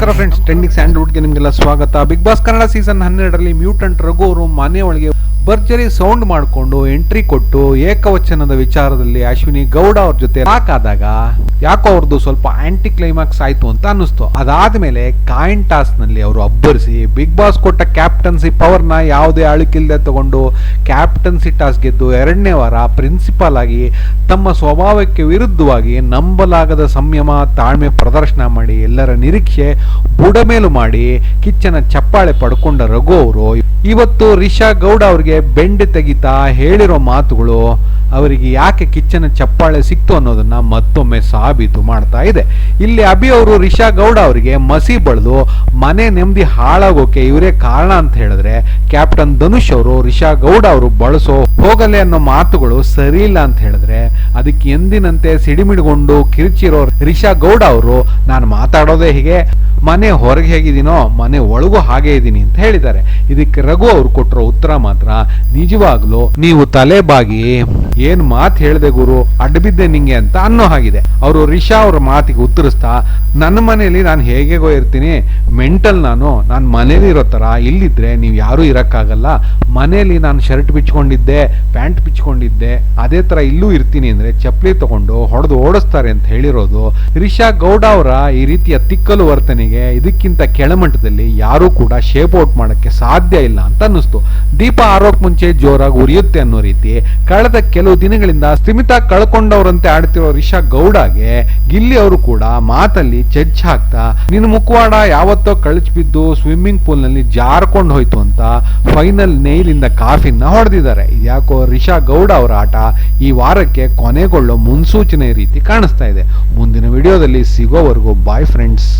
ನಮಸ್ಕಾರ friends trending ಸ್ಯಾಂಡ್ವುಡ್ಗೆ ನಿಮಗೆಲ್ಲ ಸ್ವಾಗತ. ಬಿಗ್ ಬಾಸ್ ಕನ್ನಡ ಸೀಸನ್ ಹನ್ನೆರಡರಲ್ಲಿ ಮ್ಯೂಟೆಂಟ್ ರಘು ಅವರು ಮನೆ ಒಳಗೆ ಭರ್ಜರಿ ಸೌಂಡ್ ಮಾಡಿಕೊಂಡು ಎಂಟ್ರಿ ಕೊಟ್ಟು ಏಕವಚನದ ವಿಚಾರದಲ್ಲಿ ಅಶ್ವಿನಿ ಗೌಡ ಅವ್ರ ಜೊತೆ ಆದಾಗ ಯಾಕೋ ಅವ್ರದ್ದು ಸ್ವಲ್ಪ ಆಂಟಿ ಕ್ಲೈಮ್ಯಾಕ್ಸ್ ಆಯ್ತು ಅಂತ ಅನ್ನಿಸ್ತು. ಅದಾದ್ಮೇಲೆ ಕಾಯಿನ್ ಟಾಸ್ನಲ್ಲಿ ಅವರು ಅಬ್ಬರಿಸಿ ಬಿಗ್ ಬಾಸ್ ಕೊಟ್ಟ ಕ್ಯಾಪ್ಟನ್ಸಿ ಪವರ್ನ ಯಾವುದೇ ಅಳುಕಿಲ್ಲದೆ ತಗೊಂಡು ಕ್ಯಾಪ್ಟನ್ಸಿ ಟಾಸ್ ಗೆದ್ದು ಎರಡನೇ ವಾರ ಪ್ರಿನ್ಸಿಪಾಲ್ ಆಗಿ ತಮ್ಮ ಸ್ವಭಾವಕ್ಕೆ ವಿರುದ್ಧವಾಗಿ ನಂಬಲಾಗದ ಸಂಯಮ ತಾಳ್ಮೆ ಪ್ರದರ್ಶನ ಮಾಡಿ ಎಲ್ಲರ ನಿರೀಕ್ಷೆ ಬುಡಮೇಲು ಮಾಡಿ ಕಿಚ್ಚನ ಚಪ್ಪಾಳೆ ಪಡ್ಕೊಂಡ ರಘು ಅವರು. ಇವತ್ತು ರಿಷಾ ಗೌಡ ಅವರಿಗೆ ಬೆಂಡೆ ತೆಗಿತಾ ಹೇಳಿರೋ ಮಾತುಗಳು ಅವರಿಗೆ ಯಾಕೆ ಕಿಚ್ಚನ ಚಪ್ಪಾಳೆ ಸಿಕ್ತು ಅನ್ನೋದನ್ನ ಮತ್ತೊಮ್ಮೆ ಸಾಬೀತು ಮಾಡ್ತಾ ಇದೆ. ಇಲ್ಲಿ ಅಭಿ ಅವರು ರಿಷಾ ಗೌಡ ಅವರಿಗೆ ಮಸಿ ಬಳಿದು ಮನೆ ನೆಮ್ಮದಿ ಹಾಳಾಗೋಕೆ ಇವರೇ ಕಾರಣ ಅಂತ ಹೇಳಿದ್ರೆ ಕ್ಯಾಪ್ಟನ್ ಧನುಷ್ ಅವರು ರಿಷಾ ಗೌಡ ಅವರು ಬಳಸೋ ಹೋಗಲೆ ಅನ್ನೋ ಮಾತುಗಳು ಸರಿ ಇಲ್ಲ ಅಂತ ಹೇಳಿದ್ರೆ ಅದಕ್ಕೆ ಎಂದಿನಂತೆ ಸಿಡಿಮಿಡಿಗೊಂಡು ಕಿರಿಚಿರೋ ರಿಷಾ ಗೌಡ ಅವರು, ನಾನು ಮಾತಾಡೋದೇ ಹೀಗೆ. ಮನೆ ಹೊರಗೆ ಹೇಗಿದ್ದೀನೋ, ಮನೆ ಒಳಗೂ ಹಾಗೆ ಇದ್ದೀನಿ ಅಂತ ಹೇಳಿದ್ದಾರೆ. ಇದಕ್ಕೆ ರಘು ಅವರು ಕೊಟ್ಟಿರೋ ಉತ್ತರ ಮಾತ್ರ, ನಿಜವಾಗ್ಲೂ ನೀವು ತಲೆ ಬಾಗಿ ಏನ್ ಮಾತು ಹೇಳಿದೆ ಗುರು ಅಡ್ಡಬಿದ್ದೆ ನಿಂಗೆ ಅಂತ ಅನ್ನೋ ಹಾಗಿದೆ. ಅವರು ರಿಷಾ ಅವ್ರ ಮಾತಿಗೆ ಉತ್ತರಿಸ್ತಾ, ನನ್ನ ಮನೆಯಲ್ಲಿ ನಾನು ಹೇಗೆಗೋ ಇರ್ತೀನಿ, ಮೆಂಟಲ್ ನಾನು ನಾನು ಮನೇಲಿ ಇರೋ ಥರ ಇಲ್ಲಿದ್ರೆ ನೀವು ಯಾರೂ ಇರೋಕ್ಕಾಗಲ್ಲ. ಮನೆಯಲ್ಲಿ ನಾನು ಶರ್ಟ್ ಬಿಚ್ಕೊಂಡಿದ್ದೆ, ಪ್ಯಾಂಟ್ ಬಿಚ್ಕೊಂಡಿದ್ದೆ, ಅದೇ ಥರ ಇಲ್ಲೂ ಇರ್ತೀನಿ ಅಂದರೆ ಚಪ್ಪಲಿ ತಗೊಂಡು ಹೊಡೆದು ಓಡಿಸ್ತಾರೆ ಅಂತ ಹೇಳಿರೋದು ರಿಷಾ ಗೌಡ ಅವರ ಈ ರೀತಿಯ ತಿಕ್ಕಲು ವರ್ತನೆಗೆ ಇದಕ್ಕಿಂತ ಕೆಳಮಟ್ಟದಲ್ಲಿ ಯಾರೂ ಕೂಡ ಶೇಪ್ ಔಟ್ ಮಾಡಕ್ಕೆ ಸಾಧ್ಯ ಇಲ್ಲ ಅಂತ ಅನ್ನಿಸ್ತು. ದೀಪ ಆರೋಕ್ ಮುಂಚೆ ಜೋರಾಗಿ ಉರಿಯುತ್ತೆ ಅನ್ನೋ ರೀತಿ. ಕಳೆದ ಕೆಲವು ದಿನಗಳಿಂದ ಸ್ಥಿಮಿತ ಕಳ್ಕೊಂಡವರಂತೆ ಆಡ್ತಿರೋ ರಿಷಾ ಗೌಡಗೆ ಗಿಲ್ಲಿ ಅವರು ಕೂಡ ಮಾತಲ್ಲಿ ಚೆಚ್ ಹಾಕ್ತಾ, ನಿನ್ನ ಮುಖವಾಡ ಯಾವತ್ತೋ ಕಳಚಿ ಬಿದ್ದು ಸ್ವಿಮ್ಮಿಂಗ್ ಪೂಲ್ನಲ್ಲಿ ಜಾರ್ಕೊಂಡು ಹೋಯ್ತು ಅಂತ ಫೈನಲ್ ನೇಯ್ಲಿಂದ ಕಾಫಿನ ಹೊಡೆದಿದ್ದಾರೆ. ಯಾಕೋ ರಿಷಾ ಗೌಡ ಅವರ ಆಟ. ಈ ವಾರಕ್ಕೆ ಕೊನೆಗೊಳ್ಳೋ ಮುನ್ಸೂಚನೆ ರೀತಿ ಕಾಣಿಸ್ತಾ ಇದೆ. ಮುಂದಿನ ವಿಡಿಯೋದಲ್ಲಿ ಸಿಗೋವರೆಗೂ ಬಾಯ್ ಫ್ರೆಂಡ್ಸ್